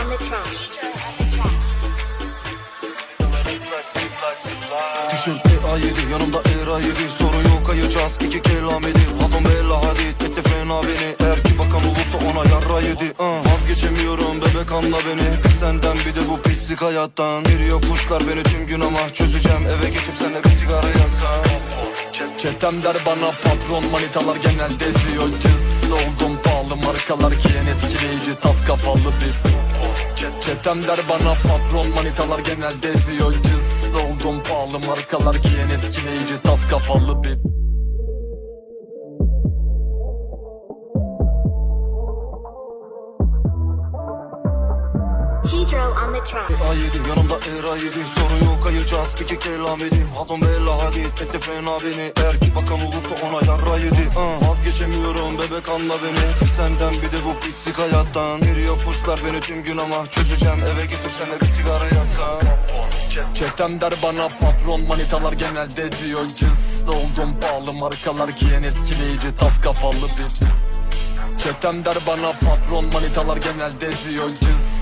on the track. Tişörtte A7 yanımda era 7 Sorun yok ayıracağız. İki kelam edip Hatom bella hadi. Teklif fena beni. Eğer ki bakan olursa ona yarra yedi. Uh. Vazgeçemiyorum bebek anla beni. Bir senden bir de bu pislik hayattan. Giriyor kuşlar beni tüm gün ama Çözeceğim. Eve geçip senle bir sigara yaksan. Çetem der bana patron manitalar genelde diyor. Cız Oldum pahalı markalar giyen etkileyici. Tas kafalı bir Çetem der bana patron manitalar genelde diyor cız Oldum pahalı markalar giyen etkileyici. Tas kafalı bir Chidro on the track. A7 yanımda era 7 Sorun yok ayıracağız iki kelam edip Hatom bella hadi teklif fena beni Eğer ki bakan olursa ona yarra yedi uh. Vazgeçemiyorum bebek anla beni. Senden bir de bu pislik hayattan. Giriyor kuşlar beni tüm gün ama Çözeceğim. Eve geçip senle bir sigara yaksan. Çetem der bana patron manitalar genelde diyor cız. Oldum pahalı markalar giyen etkileyici tas kafalı bir Çetem der bana patron manitalar genelde diyor cız